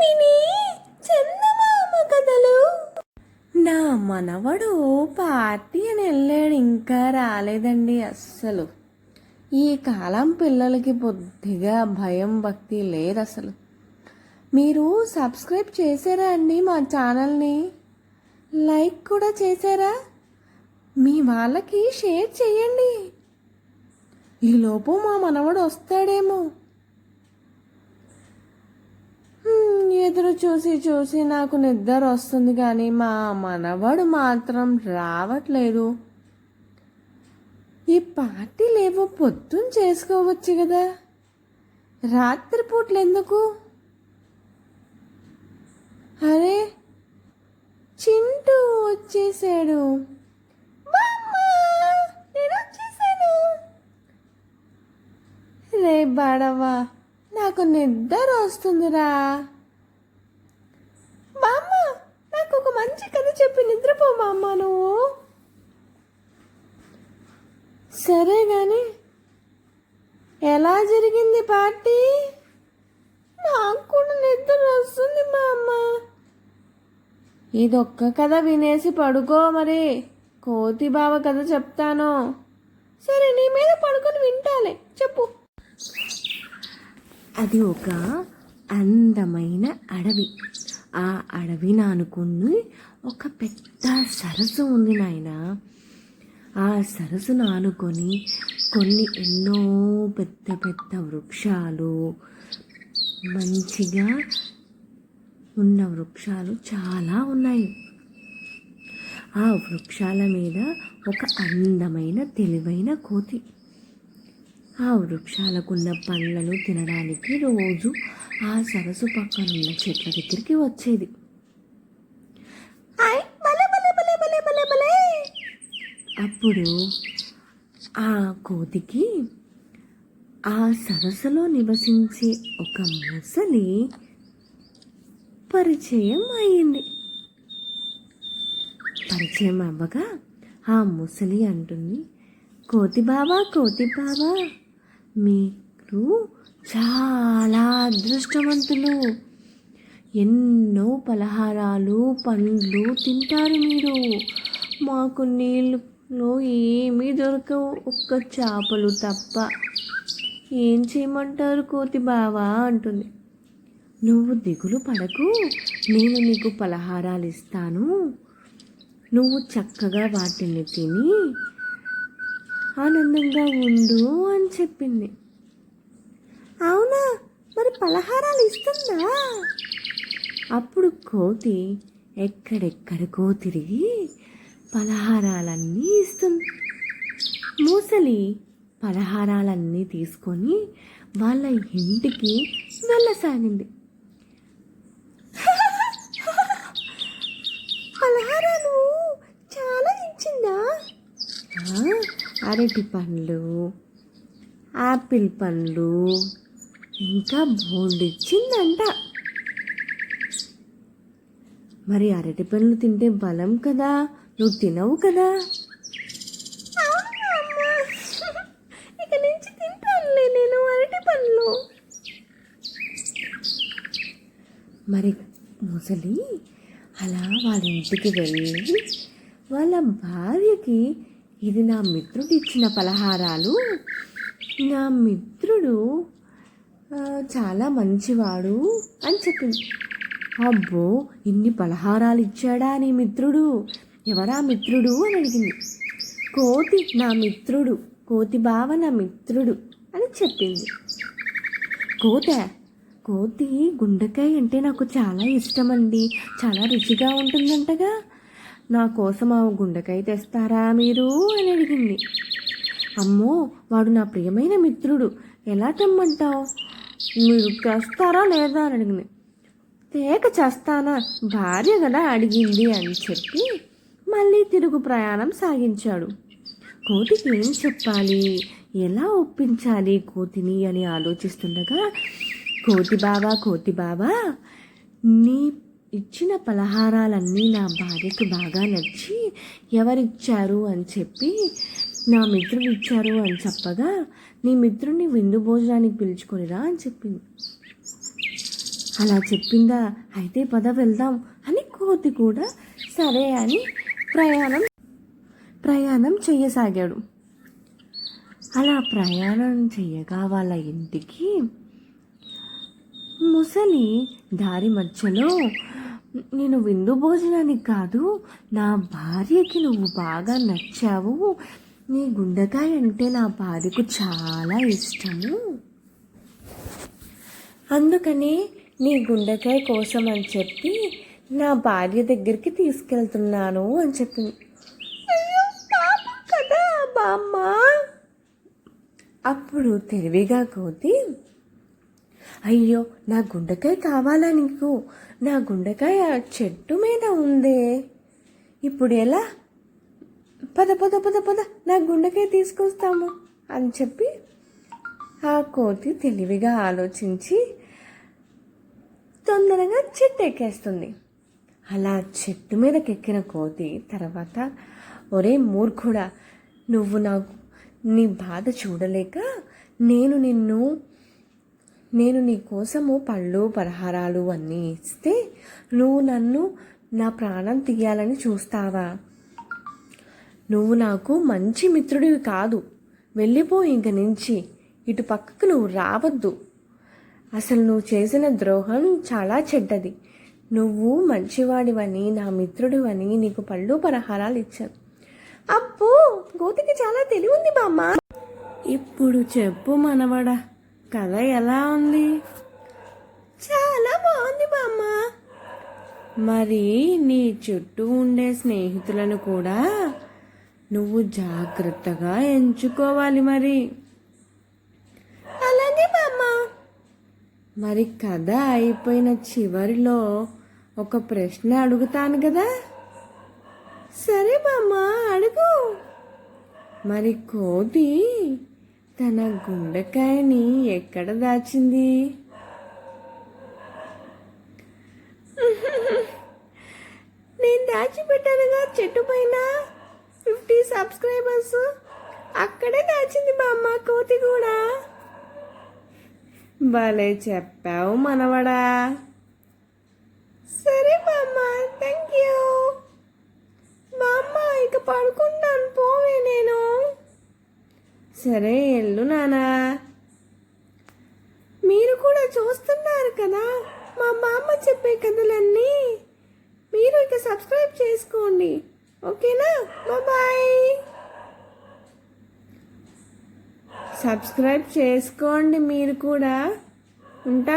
Mini చందమామ కథలు. నా మనవడు పార్టీ అని వెళ్ళాడు ఇంకా రాలేదండి అస్సలు. ఈ కాలం పిల్లలకి బుద్ధిగా భయం భక్తి లేదు అసలు మీరు సబ్స్క్రైబ్ చేశారా అండి మా ఛానల్ని? లైక్ కూడా చేశారా? మీ వాళ్ళకి షేర్ చేయండి. ఈలోపు మా మనవడు వస్తాడేమో. ఎదురు చూసి చూసి నాకు నిద్ర వస్తుంది కానీ మా మనవడు మాత్రం రావట్లేదు. ఈ పార్టీలేవో పొద్దున్న చేసుకోవచ్చు కదా. రాత్రిపూట్లు ఎందుకు? అరే చింటూ వచ్చేసాడు. రే బడవా నాకు నిద్ర వస్తుందిరా బామ్మ నాకు ఒక మంచి కథ చెప్పి నిద్రపోమా అమ్మ నువ్వు? సరే కానీ ఎలా జరిగింది పార్టీ? నాకు కూడా నిద్ర వస్తుంది మా అమ్మ. ఇదొక్క కథ వినేసి పడుకో మరి. కోతి బావ కథ చెప్తాను. సరే నీ మీద పడుకొని వింటాలే. చెప్పు. అది ఒక అందమైన అడవి. ఆ అడవిని ఆనుకుని ఒక పెద్ద సరస్సు ఉంది నాయన. ఆ సరస్సును ఆనుకొని కొన్ని ఎన్నో పెద్ద పెద్ద వృక్షాలు మంచిగా ఉన్న వృక్షాలు చాలా ఉన్నాయి. ఆ వృక్షాల మీద ఒక అందమైన తెలివైన కోతి. ఆ వృక్షాలకున్న పండ్లను తినడానికి రోజు ఆ సరస్సు పక్కనున్న చెట్ల దగ్గరికి వచ్చేది. అప్పుడు ఆ కోతికి ఆ సరస్సులో నివసించే ఒక ముసలి పరిచయం అయింది పరిచయం అవ్వగా ఆ ముసలి అంటుంది కోతి బావా కోతి బావా మీరు చాలా అదృష్టవంతులు. ఎన్నో పలహారాలు పండ్లు తింటారు మీరు. మాకు నీళ్ళలో ఏమీ దొరకవు ఒక్క చేపలు తప్ప. ఏం చేయమంటారు కోతి బావా అంటుంది. నువ్వు దిగులు పడకు నేను నీకు పలహారాలు ఇస్తాను. నువ్వు చక్కగా వాటిని తిని ఆనందంగా ఉండు అని చెప్పింది. అవునా? మరి పలహారాలు ఇస్తుందా? అప్పుడు కోతి ఎక్కడెక్కడికో తిరిగి పలహారాలన్నీ ఇస్తుంది. మూసలి పలహారాలన్నీ తీసుకొని వాళ్ళ ఇంటికి వెళ్ళసాగింది. పలహారాలు చాలా ఇచ్చిందా? అరటి పండ్లు ఆపిల్ పండ్లు ఇంకా బోల్డ్ ఇచ్చిందంట మరి అరటి పండ్లు తింటే బలం కదా? నువ్వు తినవు కదా? ఇక నుంచి తింటానులే నేను అరటి పండ్లు. మరి ముసలి అలా వాళ్ళ ఇంటికి వెళ్ళి వాళ్ళ భార్యకి ఇది నా మిత్రుడు ఇచ్చిన పలహారాలు. నా మిత్రుడు చాలా మంచివాడు అని చెప్పింది. అబ్బో ఇన్ని పలహారాలు ఇచ్చాడా నీ మిత్రుడు? ఎవరా మిత్రుడు అని అడిగింది. కోతి నా మిత్రుడు కోతి బావ నా మిత్రుడు అని చెప్పింది. కోత కోతి గుండెకాయ అంటే నాకు చాలా ఇష్టమండి చాలా రుచిగా ఉంటుందంటగా. నా కోసం ఆ గుండెకాయ తెస్తారా మీరు అని అడిగింది. అమ్మో వాడు నా ప్రియమైన మిత్రుడు ఎలా తెమ్మంటావు? మీరు తెస్తారా లేదా అని అడిగింది. తేక చేస్తానా? భార్య కదా అడిగింది అని చెప్పి మళ్ళీ తిరుగు ప్రయాణం సాగించాడు. కోతికి ఏం చెప్పాలి? ఎలా ఒప్పించాలి కోతిని అని ఆలోచిస్తుండగా కోతి బావా కోతి బాబా నీ ఇచ్చిన పలహారాలన్నీ నా భార్యకు బాగా నచ్చి ఎవరిచ్చారు? అని చెప్పి నా మిత్రుడు ఇచ్చారు అని చెప్పగా నీ మిత్రుడిని విందు భోజనానికి పిలుచుకొనిరా అని చెప్పింది. అలా చెప్పిందా అయితే పద వెళ్దాం అని కోతి కూడా సరే అని ప్రయాణం ప్రయాణం చేయసాగాడు అలా ప్రయాణం చేయగా వాళ్ళ ఇంటికి ముసలి దారి మధ్యలో నేను విందు భోజనానికి కాదు నా భార్యకి నువ్వు బాగా నచ్చావు నీ గుండెకాయ అంటే నా పాదకు చాలా ఇష్టము. అందుకని నీ గుండెకాయ కోసం అని చెప్పి నా భార్య దగ్గరికి తీసుకెళ్తున్నాను అని చెప్పింది కదా బామ్మ. అప్పుడు తెలివిగా కోతి అయ్యో నా గుండెకాయ కావాలా నీకు? నా గుండెకాయ చెట్టు మీద ఉందే. ఇప్పుడు ఎలా? పద పద పద పద నా గుండెకాయ తీసుకొస్తాము అని చెప్పి ఆ కోతి తెలివిగా ఆలోచించి తొందరగా చెట్టు ఎక్కేస్తుంది. అలా చెట్టు మీదకి ఎక్కిన కోతి తర్వాత ఒరే మూర్ఖుడా నువ్వు నాకు నీ బాధ చూడలేక నేను నిన్ను నేను నీ కోసము పళ్ళు పలహారాలు అన్నీ ఇస్తే నువ్వు నన్ను నా ప్రాణం తీయాలని చూస్తావా? నువ్వు నాకు మంచి మిత్రుడివి కాదు. వెళ్ళిపో ఇంక నుంచి. ఇటు పక్కకు నువ్వు రావద్దు. అసలు నువ్వు చేసిన ద్రోహం చాలా చెడ్డది. నువ్వు మంచివాడివని నా మిత్రుడివని నీకు పళ్ళు పరహారాలు ఇచ్చాను. అప్పు గోతికి చాలా తెలివింది బామ్మ. ఇప్పుడు చెప్పు మనవడా కథ ఎలా ఉంది? చాలా బాగుంది బామ్మ. మరి నీ చుట్టూ ఉండే స్నేహితులను కూడా నువ్వు జాగ్రత్తగా ఎంచుకోవాలి మరి. అలాగే మామ. మరి కథ అయిపోయిన చివరిలో ఒక ప్రశ్న అడుగుతాను కదా? సరే మామ అడుగు. మరి కోతి తన గుండెకాయని ఎక్కడ దాచింది? నేను దాచిపెట్టానుగా చెట్టు పైన. సబ్స్క్రైబర్స్ అక్కడే దాచింది బామ్మ కోతి కూడా. భలే చెప్పావు మనవడా. సరే బామ్మ థ్యాంక్ యూ బామ్మ ఇక పడుకుంటాను పోవే నేను. సరే ఎల్లు నానా. మీరు కూడా చూస్తున్నారు కదా మా బామ్మ చెప్పే కథలన్నీ. మీరు ఇక సబ్స్క్రైబ్ చేసుకోండి. ఓకేనా? బాయ్. సబ్స్క్రైబ్ చేసుకోండి మీరు కూడా. ఉంటా